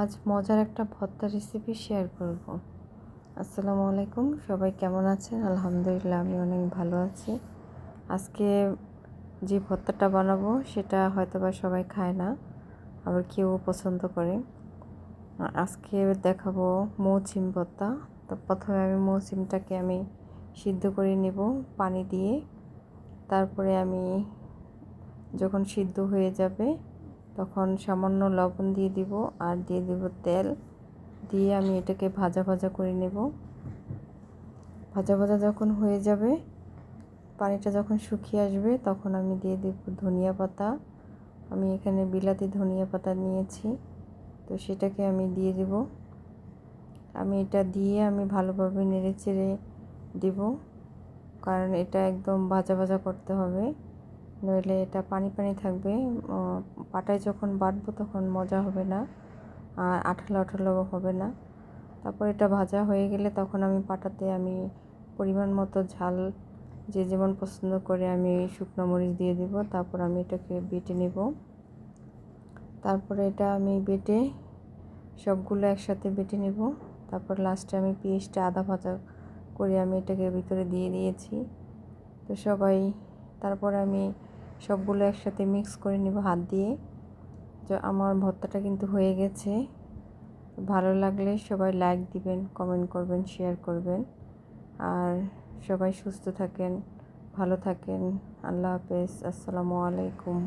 আজ মজার একটা ভর্তা রেসিপি শেয়ার করব। আসসালামু আলাইকুম, সবাই কেমন আছেন? আলহামদুলিল্লাহ, আমি অনেক ভালো আছি। আজকে যে ভর্তাটা বানাবো, সেটা হয়তো বা সবাই খায় না, আবার কেউ পছন্দ করে। আজকে দেখাবো মৌচিম ভর্তা। তো প্রথমে আমি মৌচিমটাকে আমি সিদ্ধ করে নেব পানি দিয়ে। তারপরে আমি যখন সিদ্ধ হয়ে যাবে তখন সামান্য লবণ দিয়ে দিব আর দিয়ে দেব তেল। দিয়ে আমি এটাকে ভাজা ভাজা করে নেব। ভাজা ভাজা যখন হয়ে যাবে, পানিটা যখন শুকিয়ে আসবে, তখন আমি দিয়ে দেব ধনিয়া পাতা। আমি এখানে বিলাতি ধনিয়া পাতা নিয়েছি, তো সেটাকে আমি দিয়ে দেব। আমি এটা দিয়ে আমি ভালোভাবে নেড়ে চেড়ে দেব, কারণ এটা একদম ভাজা ভাজা করতে হবে। নইলে এটা পানি পানি থাকবে। পাটায় যখন বাটবো তখন মজা হবে না। আর আঠালো আঠালো হবে না। তারপর এটা ভাজা হয়ে গেলে তখন আমি পাটাতে আমি পরিমাণ মতো ঝাল, যে যেমন পছন্দ করে আমি শুকনো মরিচ দিয়ে দিব, তারপর আমি এটাকে বেটে নেব। তারপরে এটা আমি বেটে সবগুলো একসাথে বেটে নেব। তারপর লাস্টে আমি পেঁয়াজটা আদা ভাজা করে আমি এটাকে ভিতরে দিয়ে দিয়েছি। তো সবাই, তারপর আমি সবগুলো একসাথে মিক্স করে নিব হাত দিয়ে। তো আমার ভর্তাটা কিন্তু হয়ে গেছে। ভালো লাগলে সবাই লাইক দিবেন কমেন্ট করবেন শেয়ার করবেন। আর সবাই সুস্থ থাকেন, ভালো থাকেন। আল্লাহ হাফেজ। আসসালামু আলাইকুম।